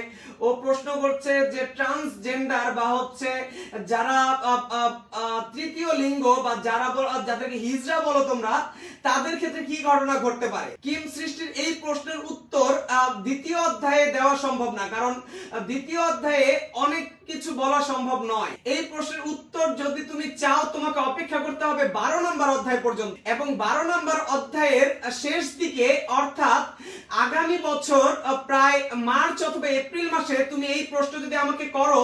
ও প্রশ্ন করছে যে ট্রান্সজেন্ডার বা হচ্ছে যারা তৃতীয় লিঙ্গ বা যারা যাদেরকে হিজড়া বলো তোমরা তাদের ক্ষেত্রে কি ঘটনা ঘটতে পারে? কিম সৃষ্টির এই প্রশ্নের উত্তর দ্বিতীয় অধ্যায়ে দেওয়া সম্ভব না কারণ দ্বিতীয় অধ্যায়ে অনেক কিছু বলা সম্ভব নয়। এই প্রশ্নের উত্তর যদি তুমি চাও তোমাকে অপেক্ষা করতে হবে বারো নম্বর অধ্যায় পর্যন্ত। এবং বারো নম্বর অধ্যায়ের শেষ দিকে অর্থাৎ আগামী বছর প্রায় মার্চ অথবা এপ্রিল মাসে তুমি এই প্রশ্ন যদি আমাকে করো,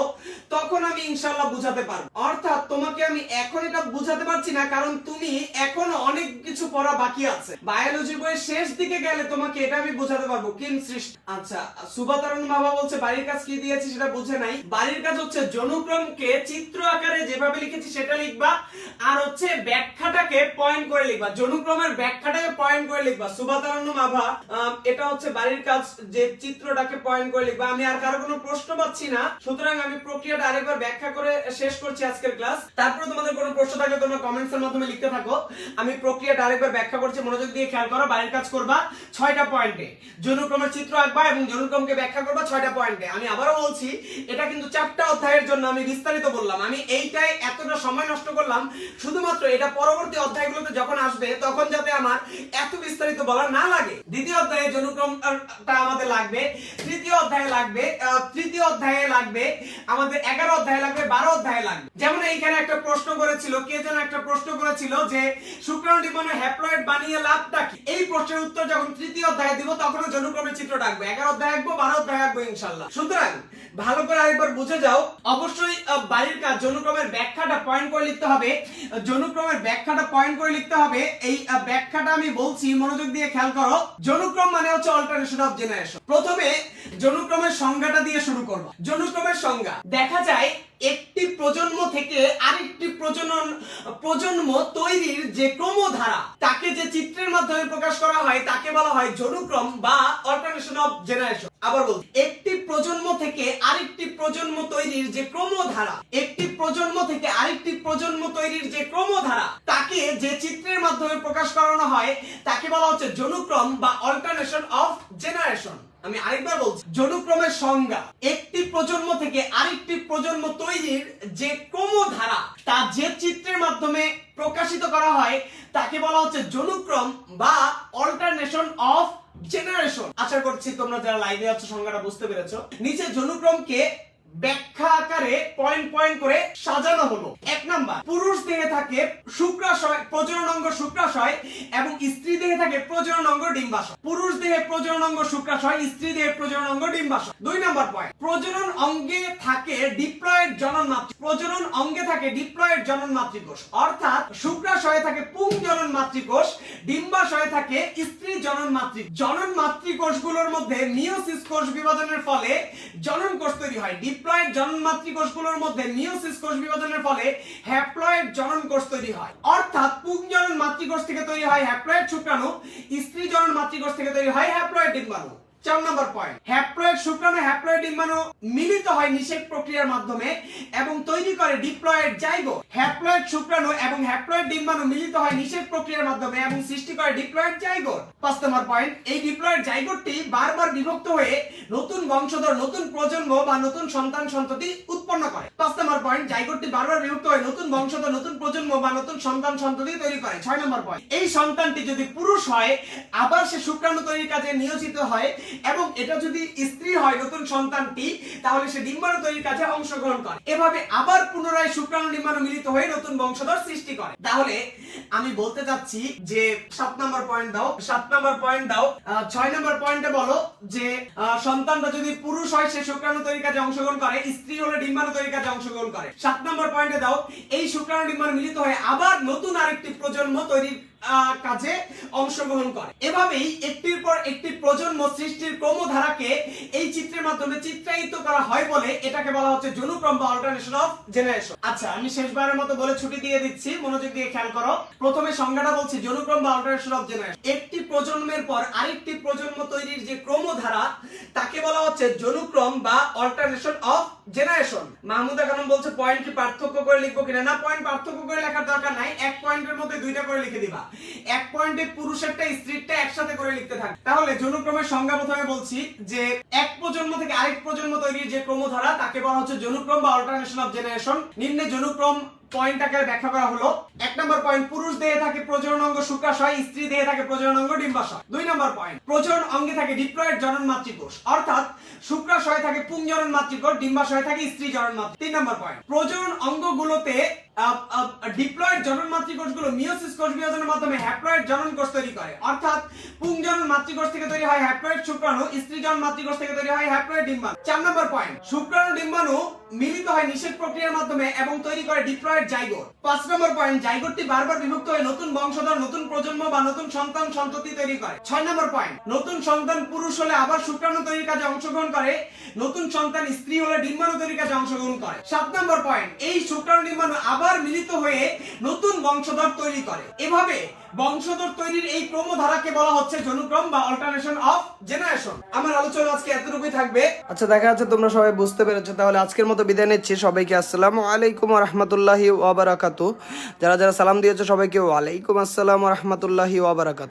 তখন আমি ইনশাল্লাহ বুঝাতে পারব। অর্থাৎ তোমাকে আমি এখন এটা বুঝাতে পারছি না কারণ তুমি এখনও অনেক কিছু পড়া বাকি আছে। বায়োলজি বইয়ের শেষ দিকে গেলে তোমাকে এটা আমি বোঝাতে পারব কিম সৃষ্টি। আচ্ছা সুবাতারণ বাবা বলছে বাড়ির কাজ কি দিয়েছি সেটা বুঝে নাই। বাড়ির কাজ হচ্ছে জনুক্রমকে চিত্র আকারে যেভাবে লিখেছি সেটা লিখবা আর হচ্ছে ব্যাখ্যাটাকে পয়েন্ট করে লিখবা। জনুক্রমের ব্যাখ্যাটাকে পয়েন্ট করে লিখবা। সুবাতারণ্য মাভা আম, এটা হচ্ছে বাড়ির কাজ যে চিত্রটাকে পয়েন্ট করে লিখবা। আমি আর কারও কোনো প্রশ্ন পাচ্ছি না সুতরাং আমি প্রক্রিয়াটা আরেকবার ব্যাখ্যা করে শেষ করছি আজকের ক্লাস তারপরে তোমাদের কোনো প্রশ্ন থাকলে তোমরা কমেন্টস এর মাধ্যমে লিখতে থাকো। আমি প্রক্রিয়াটা আরেকবার ব্যাখ্যা করছি, মনোযোগ দিয়ে খেয়াল করো বাড়ির কাজ করবা ছয়টা পয়েন্টে জনুক্রমের চিত্র আঁকবা এবং জনুক্রমকে ব্যাখ্যা করবা ছয়টা পয়েন্টে আমি আবারও বলছি, এটা কিন্তু চারটা অধ্যায়ের জন্য আমি বিস্তারিত বললাম। আমি এইটাই এতটা সময় নষ্ট করলাম, শুধুমাত্র এটা পরবর্তী অধ্যায়গুলোতে যখন আসবে, তখন যাতে আমার এত বিস্তারিত বলা না লাগে। দ্বিতীয় অধ্যায়ে জনুক্রমটা আমাদের লাগবে। তৃতীয় অধ্যায়ে লাগবে তৃতীয় অধ্যায়ে লাগবে, আমাদের এগারো অধ্যায়ে লাগবে, বারো অধ্যায়ে লাগবে। যেমন এইখানে একটা প্রশ্ন করেছিল, কে যেন একটা প্রশ্ন করেছিল যে, শুক্রাণু ডিম্বাণু হ্যাপ্লয়েড বানিয়ে লাভটা কি? এই প্রশ্নের উত্তর যখন তৃতীয় অধ্যায়ে দিব তখন জনুক্রমের চিত্র ডাকবো। এগারো অধ্যায় আঁকবো, বারো অধ্যায় আঁকবো ইনশাল্লাহ সুতরাং, ভালো করে আরেকবার বুঝে যাও। অবশ্যই বাড়ির কাজ জনুক্রমের ব্যাখ্যাটা পয়েন্ট করে লিখতে হবে। জনুক্রমের ব্যাখ্যাটা পয়েন্ট করে লিখতে হবে। এই ব্যাখ্যাটা আমি বলছি, মনোযোগ দিয়ে খেয়াল করো। জনুক্রম মানে হচ্ছে অল্টারনেশন অফ জেনারেশন প্রথমে জনুক্রমের সংজ্ঞাটা দিয়ে শুরু করব। জনুক্রমের সংজ্ঞা। দেখা যায়, একটি প্রজন্ম থেকে আরেকটি প্রজনন, প্রজন্ম তৈরির যে ক্রমধারা, তাকে যে চিত্রের মাধ্যমে প্রকাশ করা হয়, তাকে বলা হয় জনুক্রম বা অল্টারনেশন অফ জেনারেশন আবার বল একটি প্রজন্ম থেকে আরেকটি প্রজন্ম তৈরির যে ক্রমধারা, একটি প্রজন্ম থেকে আরেকটি প্রজন্ম তৈরির যে ক্রমধারা, তাকে যে চিত্রের মাধ্যমে প্রকাশ করানো হয়, তাকে বলা হচ্ছে জনুক্রম বা অল্টারনেশন অফ জেনারেশন আমি আরেকবার বলছি, জনুক্রমের সংজ্ঞা। একটি প্রজন্ম থেকে আরেকটি প্রজন্ম তৈরির যে ক্রমধারা, তা যে চিত্রের মাধ্যমে প্রকাশিত করা হয়, তাকে বলা হচ্ছে জনুক্রম বা অল্টারনেশন অফ জেনারেশন আশা করছি তোমরা যারা লাইভে আছো, সংজ্ঞাটা বুঝতে পেরেছ। নিচে জনুক্রমকে ব্যাখ্যা আকারে পয়েন্ট পয়েন্ট করে সাজানো হলো। এক নাম্বার, পুরুষ দেহে থাকে শুক্রাশয়, প্রজনন অঙ্গ শুক্রাশয় এবং স্ত্রী দেহে থাকে প্রজনন অঙ্গ ডিম্বাশয়। পুরুষ দেহে প্রজনন অঙ্গ শুক্রাশয়, স্ত্রী দেহে প্রজনন অঙ্গ ডিম্বাশয়। দুই নাম্বার পয়েন্ট প্রজনন অঙ্গে থাকে ডিপ্লয়েড জনন মাতৃ প্রজনন অঙ্গে থাকে ডিপ্লয়েড জনন মাতৃকোষ অর্থাৎ শুক্রাশয়ে থাকে পুং জনন মাতৃকোষ ডিম্বাশয়ে থাকে স্ত্রী জনন মাতৃ জনন মাতৃকোষগুলোর মধ্যে মিওসিস কোষ বিভাজনের ফলে জনন কোষ তৈরি হয়। ডিপ্লয়েড জনন মাতৃকোষগুলোর মধ্যে মিওসিস কোষ বিভাজনের ফলে হ্যাপ্লয়েড জনন কোষ তৈরি হয়। অর্থাৎ পুং জনন মাতৃকোষ থেকে তৈরি হয় হ্যাপ্লয়েড শুক্রাণু, স্ত্রী জনন মাতৃকোষ থেকে তৈরি হয় হ্যাপ্লয়েড ডিম্বাণু। চার নম্বর পয়েন্ট হ্যাপ্লয়েড শুক্রাণু হ্যাপ্লয়েড ডিম্বাণু মিলিত হয় নিষেক প্রক্রিয়ার মাধ্যমে এবং তৈরি করে ডিপ্লয়েড জাইগোট হ্যাপ্লয়েড শুক্রাণু এবং হ্যাপ্লয়েড ডিম্বাণু মিলিত হয় নিষেক প্রক্রিয়ার মাধ্যমে এবং সৃষ্টি করে ডিপ্লয়েড জাইগোট পাঁচ নম্বর পয়েন্ট এই ডিপ্লয়েড জাইগোটটি বারবার বিভক্ত হয়ে নতুন বংশধর, নতুন প্রজন্ম বা নতুন সন্তান, সন্ততি উৎপন্ন করে। পাঁচ নম্বর পয়েন্ট জাইগোটটি বারবার বিভক্ত হয়ে নতুন বংশধর, নতুন প্রজন্ম বা নতুন সন্তান, সন্ততি তৈরি করে। ছয় নম্বর পয়েন্ট এই সন্তানটি যদি পুরুষ হয়, আবার সে শুক্রাণু তৈরির কাজে নিয়োজিত হয় এবং এটা যদি স্ত্রী হয়, নতুন সন্তানটি, তাহলে সে ডিম্বাণু তৈরির কাজে অংশগ্রহণ করে। এভাবে আবার পুনরায় শুক্রাণু ডিম্বাণু মিলিত হয়ে নতুন বংশধর সৃষ্টি করে। তাহলে আমি বলতে চাচ্ছি যে, সাত নম্বর পয়েন্ট দাও, সাত নম্বর পয়েন্ট দাও ছয় নম্বর পয়েন্টে বলো যে সন্তানটা যদি পুরুষ হয়, সে শুক্রাণু তৈরির কাজে অংশগ্রহণ করে, স্ত্রী হলে ডিম্বাণু তৈরির কাজে অংশগ্রহণ করে। সাত নম্বর পয়েন্টে দাও, এই শুক্রাণু ডিম্বাণু মিলিত হয়ে আবার নতুন আরেকটি প্রজন্ম তৈরির কাজে অংশগ্রহণ করে। এভাবেই একটির পর একটি প্রজন্ম সৃষ্টির ক্রমধারাকে এই চিত্রের মাধ্যমে চিত্রায়িত করা হয় বলে এটাকে বলা হচ্ছে জনুক্রম বা অল্টারনেশন অফ জেনারেশন আচ্ছা আমি শেষবারের মতো বলে ছুটি দিয়ে দিচ্ছি, মনোযোগ দিয়ে খেয়াল করো। প্রথমে সংজ্ঞাটা বলছি জনুক্রম বা অল্টারনেশন অফ জেনারেশন একটি প্রজন্মের পর আরেকটি প্রজন্ম তৈরির যে ক্রমধারা, তাকে বলা হচ্ছে জনুক্রম বা alternation of generation Mahmuda Khanam বলছে পয়েন্ট কি পার্থক্য করে লিখব কিনা? না পয়েন্ট পার্থক্য করে লেখার দরকার নাই, এক পয়েন্টের মধ্যে দুইটা করে লিখে দিবা। এক পয়েন্টে পুরুষেরটা স্ত্রীরটা একসাথে করে লিখতে থাকে। তাহলে জনুক্রমের সংজ্ঞা প্রথমে বলছি যে, এক প্রজন্ম থেকে আরেক প্রজন্ম তৈরির যে ক্রমধারা, তাকে বলা হচ্ছে যৌনক্রম বা অল্টারনেশন অফ জেনারেশন নিম্নে জনুক্রম পয়েন্ট আকারে ব্যাখ্যা করা হলো। এক নম্বর পয়েন্ট পুরুষ দেহে থাকে প্রজনন অঙ্গ শুক্রাশয়, স্ত্রী দেহে থাকে প্রজনন অঙ্গ ডিম্বাশয়। দুই নম্বর পয়েন্ট প্রজনন অঙ্গে থাকে ডিপ্লয়েড জনন মাতৃকোষ। অর্থাৎ শুক্রাশয়ে থাকে পুংজনন মাতৃকোষ, ডিম্বাশয়ে থাকে স্ত্রী জনন মাতৃ তিন নম্বর পয়েন্ট প্রজনন অঙ্গগুলোতে ডিপ্লয়েড জনন কোষ বিভাজনের মাধ্যমে হ্যাপ্লয়েড জনন কোষ তৈরি করে। অর্থাৎ মাতৃকোষ থেকে তৈরি হয় হ্যাপ্লয়েড শুক্রাণু, স্ত্রী জনন মাতৃকোষ থেকে তৈরি হয় হ্যাপ্লয়েড ডিম্বাণু। চার নম্বর পয়েন্ট শুক্রাণু ডিম্বাণু মিলিত হয় নিষেক প্রক্রিয়ার মাধ্যমে এবং তৈরি করে ডিপ্লয়েড জাইগোট পাঁচ নম্বর পয়েন্ট জাইগোটটি বারবার বিভক্ত হয়ে নতুন বংশধর, নতুন প্রজন্ম বা নতুন সন্তান, সন্ততি তৈরি করে। ছয় নম্বর পয়েন্ট, নতুন সন্তান পুরুষ হলে আবার শুক্রাণু তৈরির কাজে অংশগ্রহণ করে, নতুন সন্তান স্ত্রী হলে ডিম্বাণু তৈরির কাজে অংশগ্রহণ করে। সাত নম্বর পয়েন্ট, এই শুক্রাণু ডিম্বাণু আবার মিলিত হয়ে নতুন বংশধর তৈরি করে। এভাবে বংশধর তৈরির এই ক্রমধারাকে বলা হচ্ছে জনুক্রম বা অল্টারনেশন অফ জেনারেশন আমার আলোচনা আজকে এতটুকুই থাকবে। আচ্ছা দেখা যাচ্ছে তোমরা সবাই বুঝতে পেরেছ। তাহলে আজকের মতো বিদায় নিচ্ছি। সবাইকে আসসালামু আলাইকুম রহমতুল্লাহি ওয়াবারাকাতু যারা যারা সালাম দিয়েছে, সবাইকে ওয়ালাইকুম আসসালাম রহমতুল্লাহি ওয়াবারাকাতু